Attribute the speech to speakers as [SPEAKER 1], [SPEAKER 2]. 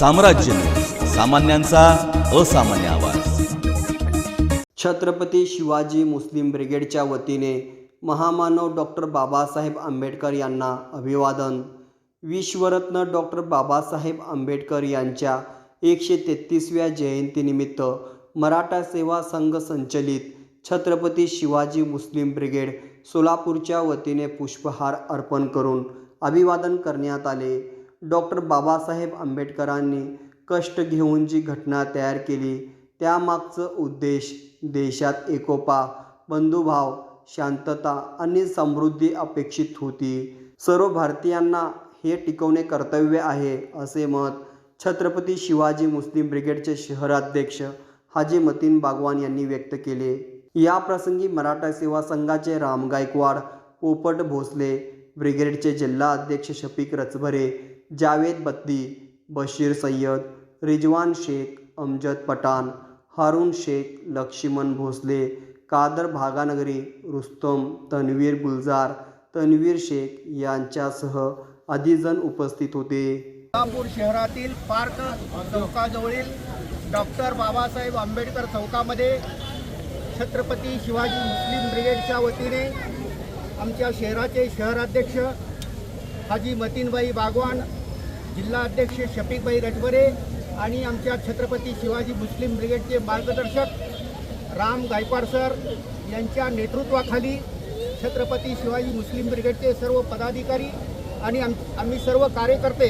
[SPEAKER 1] साम्राज्य. सामान्यांचा असामान्य आवाज.
[SPEAKER 2] छत्रपती शिवाजी मुस्लिम ब्रिगेडच्या वतीने महामानव डॉक्टर बाबासाहेब आंबेडकर यांना अभिवादन. विश्वरत्न डॉक्टर बाबासाहेब आंबेडकर यांच्या एकशे तेहतीसव्या जयंतीनिमित्त मराठा सेवा संघ संचलित छत्रपती शिवाजी मुस्लिम ब्रिगेड सोलापूरच्या वतीने पुष्पहार अर्पण करून अभिवादन करण्यात आले. डॉक्टर बाबासाहेब आंबेडकरांनी कष्ट घेऊन जी घटना तयार केली त्यामागचं उद्देश देशात एकोपा बंधुभाव शांतता आणि समृद्धी अपेक्षित होती. सर्व भारतीयांना हे टिकवणे कर्तव्य आहे असे मत छत्रपती शिवाजी मुस्लिम ब्रिगेडचे शहराध्यक्ष हाजी मतीन बागवान यांनी व्यक्त केले. या प्रसंगी मराठा सेवा संघाचे राम गायकवाड पोपट भोसले ब्रिगेडचे जिल्हा अध्यक्ष शफिक रचभरे जावेद बत्ती बशीर सय्यद रिजवान शेख अमजद पठाण हारून शेख लक्ष्मण भोसले कादर भागानगरी रुस्तम तन्वीर गुलजार तन्वीर शेख यांच्यासह अधिजण उपस्थित होते.
[SPEAKER 3] सोलापूर शहरातील पार्क चौकाजवळील डॉक्टर बाबासाहेब आंबेडकर चौकामध्ये छत्रपती शिवाजी मुस्लिम ब्रिगेडच्या वतीने आमच्या शहराचे शहराध्यक्ष हाजी मतीनबाई बागवान जिल्हा अध्यक्ष शफीकबाई रजबरे आणि आमच्या छत्रपती शिवाजी मुस्लिम ब्रिगेडचे मार्गदर्शक राम गायकवाड सर यांच्या नेतृत्वाखाली छत्रपती शिवाजी मुस्लिम ब्रिगेडचे सर्व पदाधिकारी आणि आम आम्ही सर्व कार्यकर्ते